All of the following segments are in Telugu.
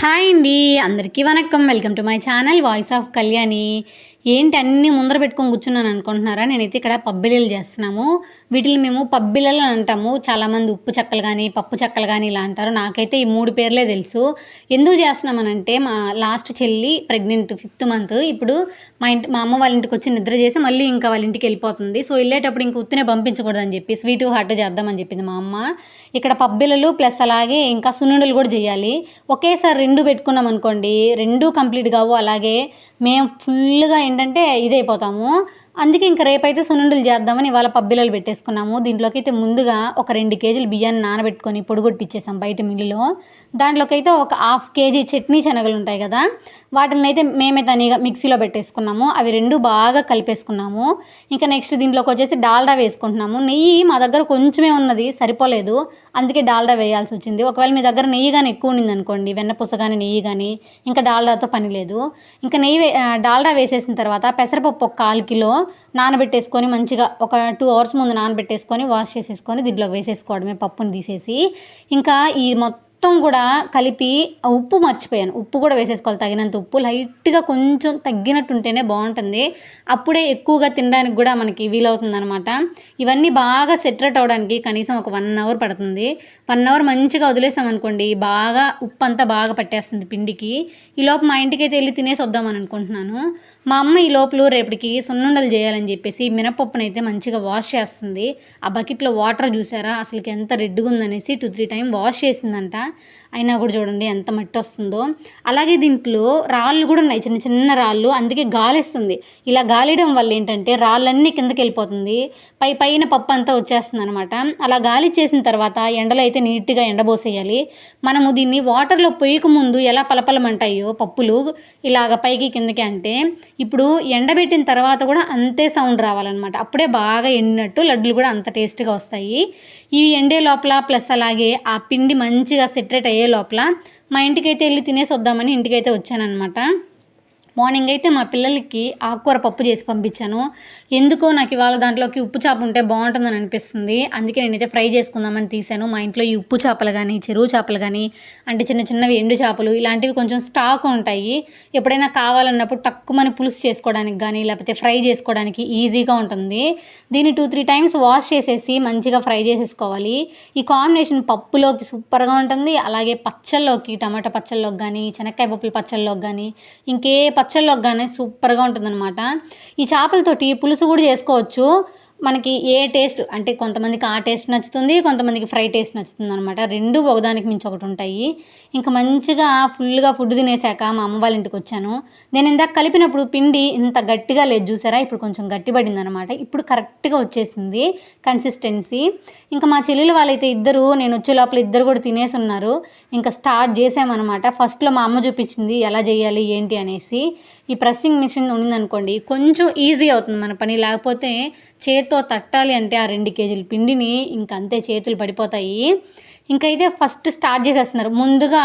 హాయ్ అండి అందరికీ vanakkam. Welcome to my channel voice of Kalyani. ఏంటి అన్నీ ముందర పెట్టుకొని కూర్చున్నాను అనుకుంటున్నారా? నేనైతే ఇక్కడ పబ్బిల్లలు చేస్తున్నాము. వీటిని మేము పబ్బిలలు అని అంటాము. చాలామంది ఉప్పు చెక్కలు కానీ పప్పు చెక్కలు కానీ ఇలా అంటారు. నాకైతే ఈ మూడు పేర్లే తెలుసు. ఎందుకు చేస్తున్నామనంటే మా లాస్ట్ చెల్లి ప్రెగ్నెంట్ ఫిఫ్త్ మంత్. ఇప్పుడు మా ఇంటి మా అమ్మ వాళ్ళ ఇంటికి వచ్చి నిద్ర చేసి మళ్ళీ ఇంకా వాళ్ళ ఇంటికి వెళ్ళిపోతుంది. సో వెళ్ళేటప్పుడు ఇంక ఉత్తినే పంపించకూడదని చెప్పి స్వీట్ హాట్ చేద్దామని చెప్పింది మా అమ్మ. ఇక్కడ పబ్బిలలు ప్లస్ అలాగే ఇంకా సున్నుండలు కూడా చేయాలి. ఒకేసారి రెండు పెట్టుకున్నాం అనుకోండి రెండు కంప్లీట్ కావు అలాగే మేము ఫుల్గా ఏంటంటే ఇదైపోతాము. అందుకే ఇంకా రేపైతే సున్నుండలు చేద్దామని ఇవాళ పబ్బిల్లలు పెట్టేసుకున్నాము. దీంట్లోకి అయితే ముందుగా ఒక రెండు కేజీలు బియ్యాన్ని నానబెట్టుకొని పొడిగొట్టిచ్చేసాం బయట మిల్లులో. దాంట్లోకి అయితే ఒక హాఫ్ కేజీ చట్నీ శనగలు ఉంటాయి కదా వాటిని అయితే మేమే తనిగా మిక్సీలో పెట్టేసుకున్నాము. అవి రెండు బాగా కలిపేసుకున్నాము. ఇంకా నెక్స్ట్ దీంట్లోకి వచ్చేసి డాల్డా వేసుకుంటున్నాము. నెయ్యి మా దగ్గర కొంచెమే ఉన్నది సరిపోలేదు. అందుకే డాల్డా వేయాల్సి వచ్చింది. ఒకవేళ మీ దగ్గర నెయ్యి కానీ ఎక్కువ ఉండింది అనుకోండి వెన్నపూస కానీ నెయ్యి కానీ ఇంకా డాల్డాతో పని లేదు. ఇంకా నెయ్యి డాల్డా వేసేసిన తర్వాత పెసరపప్పు ఒక కాలు కిలో నానబెట్టేసుకొని మంచిగా ఒక టూ అవర్స్ ముందు నానబెట్టేసుకొని వాష్ చేసేసుకొని దీంట్లో వేసేసుకోవడమే పప్పుని తీసేసి. ఇంకా ఈ మొత్తం మొత్తం కూడా కలిపి ఉప్పు మర్చిపోయాను. ఉప్పు కూడా వేసేసుకోవాలి. తగినంత ఉప్పు. లైట్గా కొంచెం తగ్గినట్టు ఉంటేనే బాగుంటుంది. అప్పుడే ఎక్కువగా తినడానికి కూడా మనకి వీలవుతుంది అనమాట ఇవన్నీ బాగా సెటరేట్ అవ్వడానికి కనీసం ఒక వన్ అవర్ పడుతుంది. వన్ అవర్ మంచిగా వదిలేసాం అనుకోండి బాగా ఉప్పు అంతా బాగా పట్టేస్తుంది పిండికి. ఈ లోపు మా ఇంటికి అయితే వెళ్ళి తినేసి వద్దామని అనుకుంటున్నాను. మా అమ్మ ఈ లోపల రేపటికి సున్నుండలు చేయాలని చెప్పేసి మినపప్పును అయితే మంచిగా వాష్ చేస్తుంది. ఆ బకెట్లో వాటర్ చూసారా? అసలుకి ఎంత రెడ్గా ఉందనేసి టూ త్రీ టైం వాష్ చేసిందంట. అయినా కూడా చూడండి ఎంత మట్టి వస్తుందో అలాగే దీంట్లో రాళ్ళు కూడా ఉన్నాయి చిన్న చిన్న రాళ్ళు. అందుకే గాలిస్తుంది. ఇలా గాలియడం వల్ల ఏంటంటే రాళ్ళన్నీ కిందకి వెళ్ళిపోతుంది. పై పైన పప్పు అంతా వచ్చేస్తుంది అనమాట అలా గాలి చేసిన తర్వాత ఎండలో అయితే నీట్గా ఎండబోసేయాలి మనము దీన్ని వాటర్లో పొయ్యక ముందు ఎలా పలపలమంటాయో పప్పులు ఇలాగ పైకి కిందకి అంటే ఇప్పుడు ఎండబెట్టిన తర్వాత కూడా అంతే సౌండ్ రావాలన్నమాట. అప్పుడే బాగా ఎండినట్టు లడ్డులు కూడా అంత టేస్ట్గా వస్తాయి. ఈ ఎండే లోపల ప్లస్ అలాగే ఆ పిండి మంచిగా సెటరేట్ అయ్యే లోపల మా ఇంటికైతే వెళ్ళి తినేసి వద్దామని ఇంటికైతే వచ్చానమాట మార్నింగ్ అయితే మా పిల్లలకి ఆకుకూర పప్పు చేసి పంపించాను. ఎందుకో నాకు ఇవాళ దాంట్లోకి ఉప్పు చేప ఉంటే బాగుంటుందని అనిపిస్తుంది. అందుకే నేనైతే ఫ్రై చేసుకుందామని తీశాను. మా ఇంట్లో ఈ ఉప్పు చేపలు కానీ చెరువు చేపలు కానీ అంటే చిన్న చిన్నవి ఎండు చేపలు ఇలాంటివి కొంచెం స్టాక్ ఉంటాయి. ఎప్పుడైనా కావాలన్నప్పుడు తక్కువని పులుసు చేసుకోవడానికి కానీ లేకపోతే ఫ్రై చేసుకోవడానికి ఈజీగా ఉంటుంది. దీన్ని టూ త్రీ టైమ్స్ వాష్ చేసేసి మంచిగా ఫ్రై చేసేసుకోవాలి. ఈ కాంబినేషన్ పప్పులోకి సూపర్గా ఉంటుంది. అలాగే పచ్చళ్ళలోకి టమాటా పచ్చళ్ళలోకి కానీ శనక్కాయ పప్పుల పచ్చళ్ళలోకి కానీ ఇంకే పచ్చళ్ళలోకి కానీ సూపర్గా ఉంటుందన్నమాట. ఈ చేపలతోటి పులుసు కూడా చేసుకోవచ్చు. మనకి ఏ టేస్ట్ అంటే కొంతమందికి ఆ టేస్ట్ నచ్చుతుంది కొంతమందికి ఫ్రై టేస్ట్ నచ్చుతుంది అనమాట రెండు ఒకదానికి మించి ఒకటి ఉంటాయి. ఇంకా మంచిగా ఫుల్గా ఫుడ్ తినేసాక మా అమ్మ వాళ్ళ ఇంటికి వచ్చాను. నేను ఇందాక కలిపినప్పుడు పిండి ఇంత గట్టిగా లేదు చూసారా? ఇప్పుడు కొంచెం గట్టిపడింది అనమాట ఇప్పుడు కరెక్ట్గా వచ్చేసింది కన్సిస్టెన్సీ. ఇంకా మా చెల్లెలు వాళ్ళైతే ఇద్దరు నేను వచ్చే లోపల ఇద్దరు కూడా తినేసి ఉన్నారు. ఇంకా స్టార్ట్ చేసామన్నమాట. ఫస్ట్లో మా అమ్మ చూపించింది ఎలా చేయాలి ఏంటి అనేసి. ఈ ప్రెస్సింగ్ మిషన్ ఉండిందనుకోండి కొంచెం ఈజీ అవుతుంది మన పని. లేకపోతే చేత్తో తట్టాలి అంటే ఆ రెండు కేజీల పిండిని ఇంక అంతే చేతులు పడిపోతాయి. ఇంకైతే ఫస్ట్ స్టార్ట్ చేసేస్తున్నారు. ముందుగా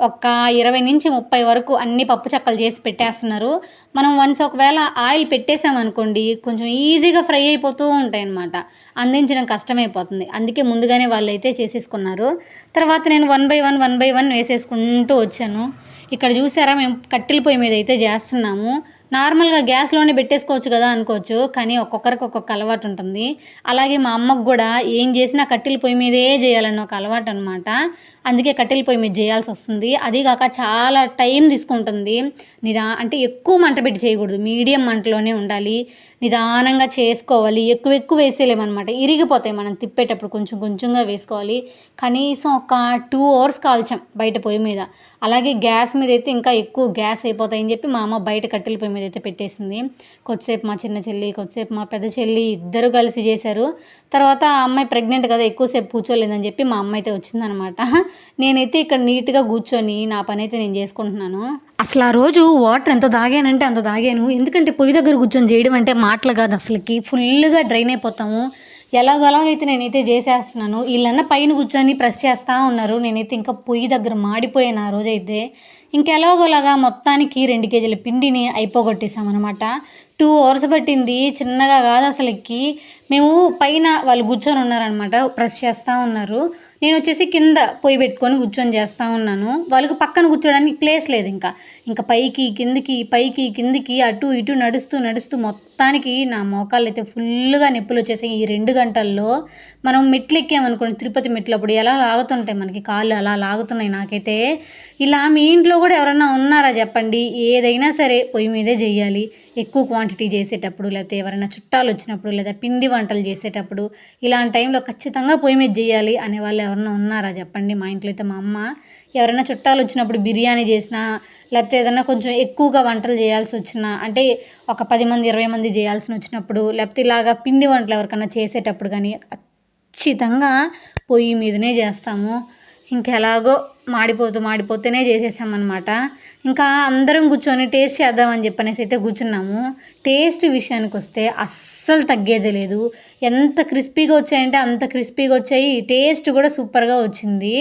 ఒక ఇరవై నుంచి ముప్పై వరకు అన్ని పప్పు చెక్కలు చేసి పెట్టేస్తున్నారు. మనం వన్స్ ఒకవేళ ఆయిల్ పెట్టేసామనుకోండి కొంచెం ఈజీగా ఫ్రై అయిపోతూ ఉంటాయన్నమాట. అందించడం కష్టమైపోతుంది. అందుకే ముందుగానే వాళ్ళు అయితే చేసేసుకున్నారు. తర్వాత నేను one by one one by one వేసేసుకుంటూ వచ్చాను. ఇక్కడ చూసారా మేము కట్టెల పొయ్యి మీద అయితే చేస్తున్నాము. నార్మల్గా గ్యాస్లోనే పెట్టేసుకోవచ్చు కదా అనుకోవచ్చు కానీ ఒక్కొక్కరికి ఒక్కొక్క అలవాటు ఉంటుంది. అలాగే మా అమ్మకు కూడా ఏం చేసినా కట్టెల పొయ్యి మీదే చేయాలని ఒక అలవాటు అనమాట అందుకే కట్టెల పొయ్యి మీద చేయాల్సి వస్తుంది. అది కాక చాలా టైం తీసుకుంటుంది. నిదా అంటే ఎక్కువ మంట పెట్టి చేయకూడదు. మీడియం మంటలోనే ఉండాలి. నిదానంగా చేసుకోవాలి. ఎక్కువ ఎక్కువ వేసేయలేమన్నమాట. ఇరిగిపోతాయి మనం తిప్పేటప్పుడు కొంచెం కొంచెంగా వేసుకోవాలి. కనీసం ఒక టూ అవర్స్ కాల్చాం బయట పొయ్యి మీద. అలాగే గ్యాస్ మీద అయితే ఇంకా ఎక్కువ గ్యాస్ అయిపోతాయని చెప్పి మా అమ్మ బయట కట్టెల పొయ్యి మీద అయితే పెట్టేసింది. కొద్దిసేపు మా చిన్న చెల్లి కొద్దిసేపు మా పెద్ద చెల్లి ఇద్దరు కలిసి చేశారు. తర్వాత ఆ అమ్మాయి ప్రెగ్నెంట్ కదా ఎక్కువసేపు కూర్చోలేదని చెప్పి మా అమ్మ అయితే వచ్చిందనమాట నేనైతే ఇక్కడ నీట్గా కూర్చొని నా పని అయితే నేను చేసుకుంటున్నాను. అసలు ఆ రోజు వాటర్ ఎంత తాగానంటే అంత తాగాను. ఎందుకంటే పొయ్యి దగ్గర కూర్చొని చేయడం అంటే మాటలు కాదు అసలుకి. ఫుల్గా డ్రైన్ అయిపోతాము. ఎలాగోలాగైతే నేనైతే చేసేస్తున్నాను. వీళ్ళన్న పైన కూర్చొని ప్రెస్ చేస్తూ ఉన్నారు. నేనైతే ఇంకా పొయ్యి దగ్గర మాడిపోయాను ఆ రోజైతే. ఇంకెలాగోలాగా మొత్తానికి రెండు కేజీల పిండిని అయిపోగొట్టేసామన్నమాట టూ అవర్స్ పట్టింది చిన్నగా కాదు అసలుకి. మేము పైన వాళ్ళు కూర్చొని ఉన్నారనమాట ప్రెస్ చేస్తూ ఉన్నారు. నేను వచ్చేసి కింద పొయ్యి పెట్టుకొని కూర్చొని చేస్తూ ఉన్నాను. వాళ్ళకి పక్కన కూర్చోడానికి ప్లేస్ లేదు ఇంకా. ఇంకా పైకి కిందికి పైకి కిందికి అటు ఇటు నడుస్తూ నడుస్తూ మొత్తానికి నా మోకాళ్ళు అయితే ఫుల్గా నొప్పులు వచ్చేసాయి. ఈ రెండు గంటల్లో మనం మెట్లు ఎక్కామనుకోండి తిరుపతి మెట్లు అప్పుడు ఎలా లాగుతుంటాయి మనకి కాళ్ళు అలా లాగుతున్నాయి నాకైతే. ఇలా మీ ఇంట్లో కూడా ఎవరైనా ఉన్నారా చెప్పండి? ఏదైనా సరే పొయ్యి మీదే చేయాలి ఎక్కువ క్వాంటిటీ చేసేటప్పుడు లేకపోతే ఎవరైనా చుట్టాలు వచ్చినప్పుడు లేదా పిండి వంటలు చేసేటప్పుడు ఇలాంటి టైంలో ఖచ్చితంగా పొయ్యి మీద చేయాలి అనే వాళ్ళు ఎవరైనా ఉన్నారా చెప్పండి? మా ఇంట్లో అయితే మా అమ్మ ఎవరైనా చుట్టాలు వచ్చినప్పుడు బిర్యానీ చేసినా లేకపోతే ఏదైనా కొంచెం ఎక్కువగా వంటలు చేయాల్సి వచ్చినా అంటే ఒక పది మంది ఇరవై మంది చేయాల్సి వచ్చినప్పుడు లేకపోతే ఇలాగా పిండి వంటలు ఎవరికైనా చేసేటప్పుడు కానీ ఖచ్చితంగా పొయ్యి మీదనే చేస్తాము. ఇంకెలాగో మాడిపోతూ మాడిపోతూనే చేసేసామన్నమాట. ఇంకా అందరం కూర్చొని టేస్ట్ చేద్దామని చెప్పనేసి అయితే కూర్చున్నాము. టేస్ట్ విషయానికి వస్తే అస్సలు తగ్గేదే లేదు. ఎంత క్రిస్పీగా వచ్చాయంటే అంత క్రిస్పీగా వచ్చాయి. టేస్ట్ కూడా సూపర్గా వచ్చింది.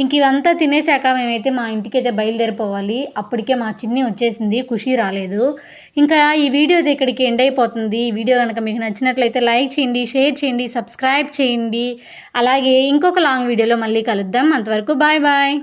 ఇంక ఇవంతా తినేసాక మేమైతే మా ఇంటికి అయితే బయలుదేరిపోవాలి. అప్పటికే మా చిన్ని వచ్చేసింది. ఖుషి రాలేదు. ఇంకా ఈ వీడియో ఇక్కడికి ఎండ్ అయిపోతుంది. ఈ వీడియో కనుక మీకు నచ్చినట్లయితే లైక్ చేయండి షేర్ చేయండి సబ్స్క్రైబ్ చేయండి. అలాగే ఇంకొక లాంగ్ వీడియోలో మళ్ళీ కలుద్దాం. అంతవరకు బాయ్ బాయ్.